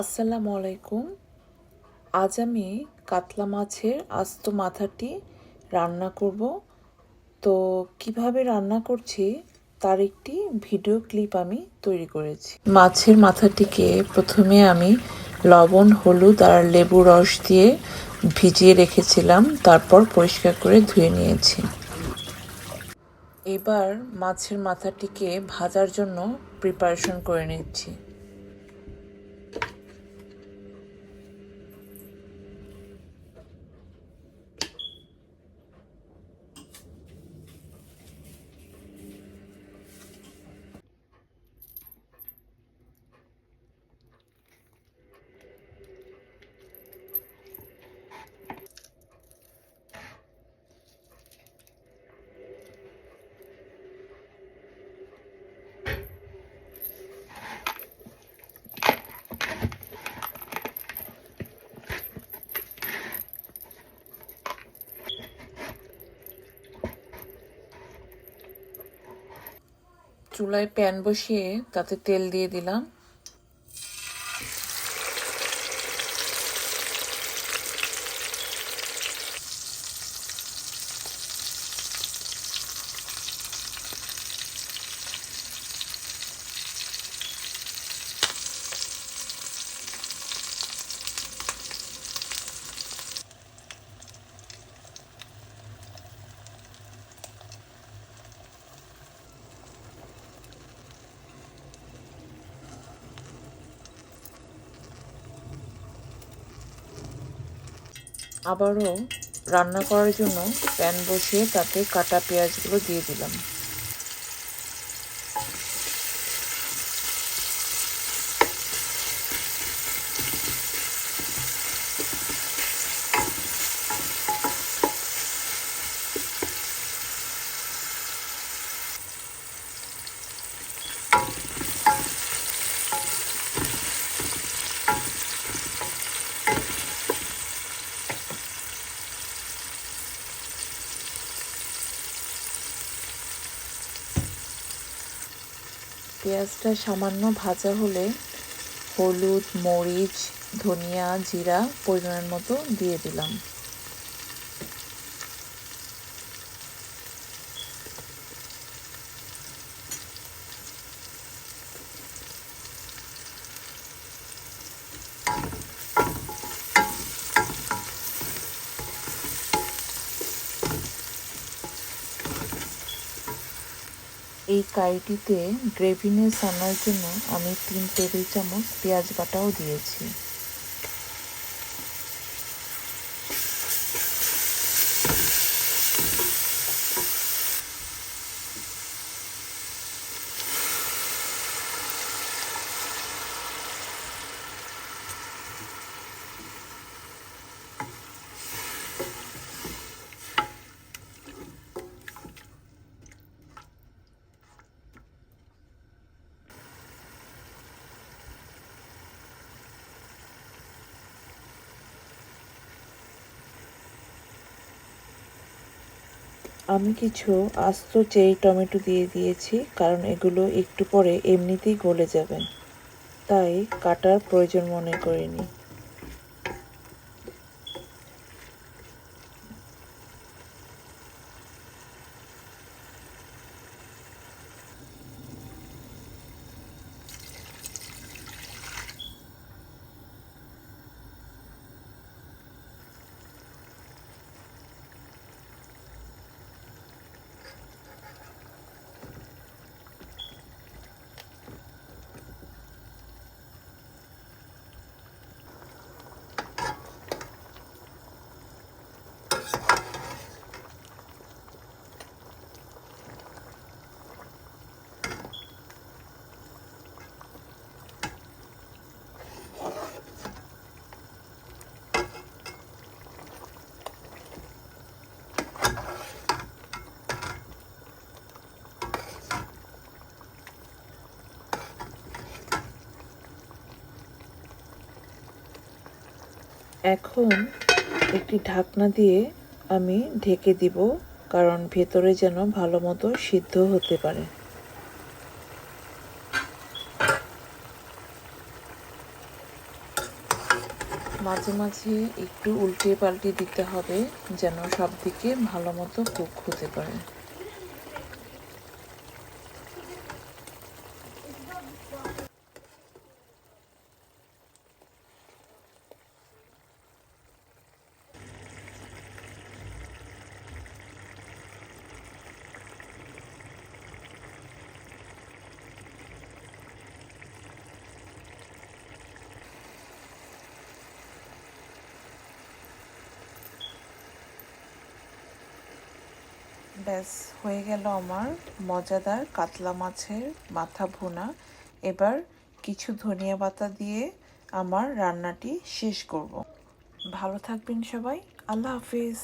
আসসালামু আলাইকুম। আজ আমি কাতলা মাছের আস্ত মাথাটি রান্না করব। তো কীভাবে রান্না করছি তার একটি ভিডিও ক্লিপ আমি তৈরি করেছি। মাছের মাথাটিকে প্রথমে আমি লবণ, হলুদ আর লেবু রস দিয়ে ভিজিয়ে রেখেছিলাম, তারপর পরিষ্কার করে ধুয়ে নিয়েছি। এবার মাছের মাথাটিকে ভাজার জন্য প্রিপারেশন করে নিচ্ছি। চুলায় প্যান বসিয়ে তাতে তেল দিয়ে দিলাম। আবারও রান্না করার জন্য প্যান বসিয়ে তাতে কাটা পেঁয়াজগুলো দিয়ে দিলাম। পেঁয়াজটা সামান্য ভাজা হলে হলুদ মরিচ ধনিয়া জিরা পরিমাণ মতো দিয়ে দিলাম। এই কারিটিতে গ্রেভিনেস আনার জন্য আমি তিন টেবিল চামচ পেঁয়াজ বাটাও দিয়েছি। আমি কিছু আস্ত চেরি টমেটো দিয়ে দিয়েছি, কারণ এগুলো একটু পরে এমনিতেই গলে যাবে তাই কাটার প্রয়োজন মনে করিনি। এখন একটি ঢাকনা দিয়ে আমি ঢেকে দিব, কারণ ভেতরে যেন ভালো মতো সিদ্ধ হতে পারে। মাঝে মাঝে একটু উল্টে পাল্টে দিতে হবে, যেন সব দিকে ভালো মতো কুক হতে পারে। ব্যাস, হয়ে গেল আমার মজাদার কাতলা মাছের মাথা ভুনা। এবার কিছু ধনিয়া পাতা দিয়ে আমার রান্নাটি শেষ করব। ভালো থাকবেন সবাই, আল্লাহ হাফিজ।